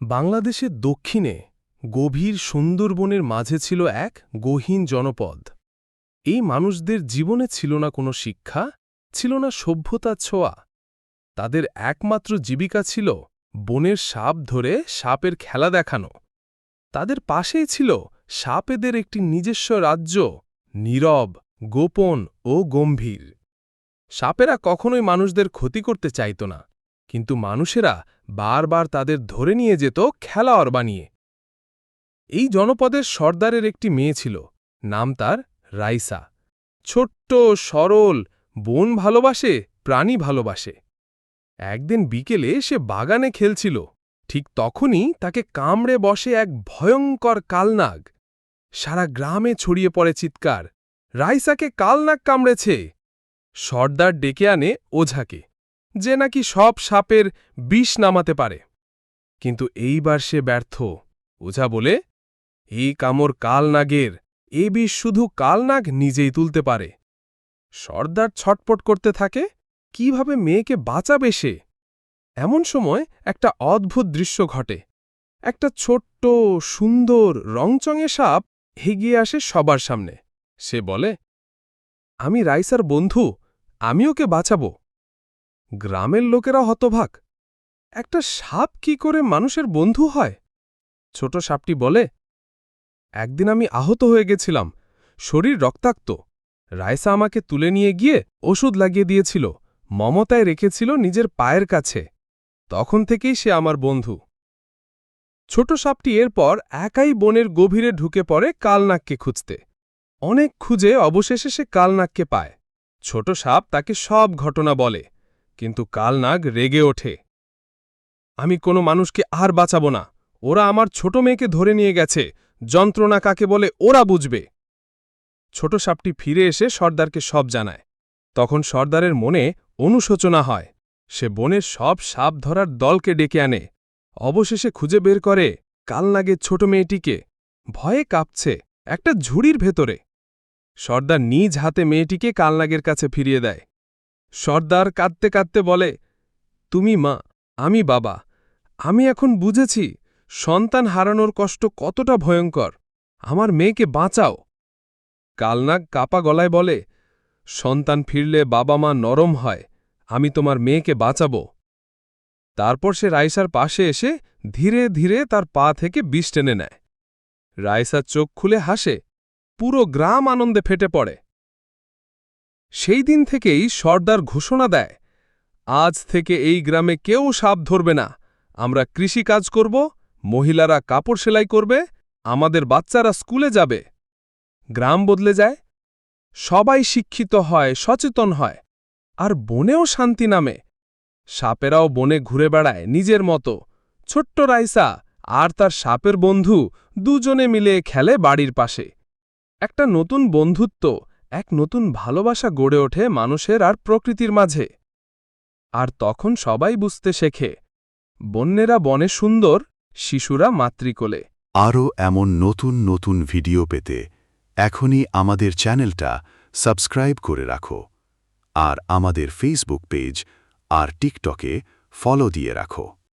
বাংলাদেশের দক্ষিণে গভীর সুন্দরবনের মাঝে ছিল এক গহীন জনপদ। এই মানুষদের জীবনে ছিল না কোনো শিক্ষা, ছিল না সভ্যতার ছোঁয়া। তাদের একমাত্র জীবিকা ছিল বনের সাপ ধরে সাপের খেলা দেখানো। তাদের পাশেই ছিল সাপেদের একটি নিজস্ব রাজ্য, নীরব, গোপন ও গম্ভীর। সাপেরা কখনোই মানুষদের ক্ষতি করতে চাইত না, কিন্তু মানুষেরা বারবার তাদের ধরে নিয়ে যেত খেলাওয়ার বানিয়ে। এই জনপদের সর্দারের একটি মেয়ে ছিল, নাম তার রাইসা। ছোট্ট, সরল, বন ভালোবাসে, প্রাণী ভালোবাসে। একদিন বিকেলে সে বাগানে খেলছিল, ঠিক তখনই তাকে কামড়ে বসে এক ভয়ঙ্কর কালনাগ। সারা গ্রামে ছড়িয়ে পড়ে চিৎকার, রাইসাকে কালনাগ কামড়েছে! সর্দার ডেকে আনে ওঝাকে। যে নাকি সব সাপের বিষ নামাতে পারে। কিন্তু এইবার সে ব্যর্থ। ওঝা বলে, এই কামড় কালনাগের, এ বিষ শুধু কালনাগ নিজেই তুলতে পারে। সর্দার ছটপট করতে থাকে, কীভাবে মেয়েকে বাঁচাবে সে? এমন সময় একটা অদ্ভুত দৃশ্য ঘটে। একটা ছোট্ট, সুন্দর, রংচঙে সাপ হেগিয়ে আসে সবার সামনে। সে বলে, আমি রাইসার বন্ধু, আমি ওকে বাঁচাবো। গ্রামের লোকেরা হতভাগ। একটা সাপ কি করে মানুষের বন্ধু হয়? ছোট সাপটি বলে, একদিন আমি আহত হয়ে গেছিলাম। শরীর রক্তাক্ত। রায়সা আমাকে তুলে নিয়ে গিয়ে ওষুধ লাগিয়ে দিয়েছিল। মমতায় রেখেছিল নিজের পায়ের কাছে। তখন থেকেই সে আমার বন্ধু। ছোট সাপটি এরপর একাই বনের গভীরে ঢুকে পড়ে কালনাককে খুঁজতে। অনেক খুঁজে অবশেষে সে কালনাককে পায়। ছোট সাপ তাকে সব ঘটনা বলে। কিন্তু কালনাগ রেগে ওঠে। আমি কোনো মানুষকে আর বাঁচাব না। ওরা আমার ছোট মেয়েকে ধরে নিয়ে গেছে। যন্ত্রণা কাকে বলে ওরা বুঝবে। ছোট সাপটি ফিরে এসে সর্দারকে সব জানায়। তখন সর্দারের মনে অনুশোচনা হয়। সে বনের সব সাপ ধরার দলকে ডেকে আনে। অবশেষে খুঁজে বের করে কালনাগের ছোট মেয়েটিকে। ভয়ে কাঁপছে একটা ঝুড়ির ভেতরে। সর্দার নিজ হাতে মেয়েটিকে কালনাগের কাছে ফিরিয়ে দেয়। সর্দার কাঁদতে কাঁদতে বলে, তুমি মা, আমি বাবা। আমি এখন বুঝেছি সন্তান হারানোর কষ্ট কতটা ভয়ঙ্কর। আমার মেয়েকে বাঁচাও। কালনাগ কাপা গলায় বলে, সন্তান ফিরলে বাবা মা নরম হয়, আমি তোমার মেয়েকে বাঁচাব। তারপর সে রাইসার পাশে এসে ধীরে ধীরে তার পা থেকে বিষ টেনে নেয়। রাইসার চোখ খুলে হাসে, পুরো গ্রাম আনন্দে ফেটে পড়ে। সেই দিন থেকেই সর্দার ঘোষণা দেয়, আজ থেকে এই গ্রামে কেউ সাপ ধরবে না। আমরা কৃষিকাজ করব, মহিলারা কাপড় সেলাই করবে, আমাদের বাচ্চারা স্কুলে যাবে। গ্রাম বদলে যায়। সবাই শিক্ষিত হয়, সচেতন হয়, আর বনেও শান্তি নামে। সাপেরাও বনে ঘুরে বেড়ায় নিজের মতো। ছোট্ট রাইসা আর তার সাপের বন্ধু দুজনে মিলে খেলে বাড়ির পাশে। একটা নতুন বন্ধুত্ব এক নতুন ভালোবাসা গড়ে ওঠে মানুষের আর প্রকৃতির মাঝে। আর তখন সবাই বুঝতে শেখে, বন্যেরা বনে সুন্দর, শিশুরা মাতৃকোলে। আরও এমন নতুন নতুন ভিডিও পেতে এখনই আমাদের চ্যানেলটা সাবস্ক্রাইব করে রাখো, আর আমাদের ফেসবুক পেজ আর টিকটকে ফলো দিয়ে রাখো।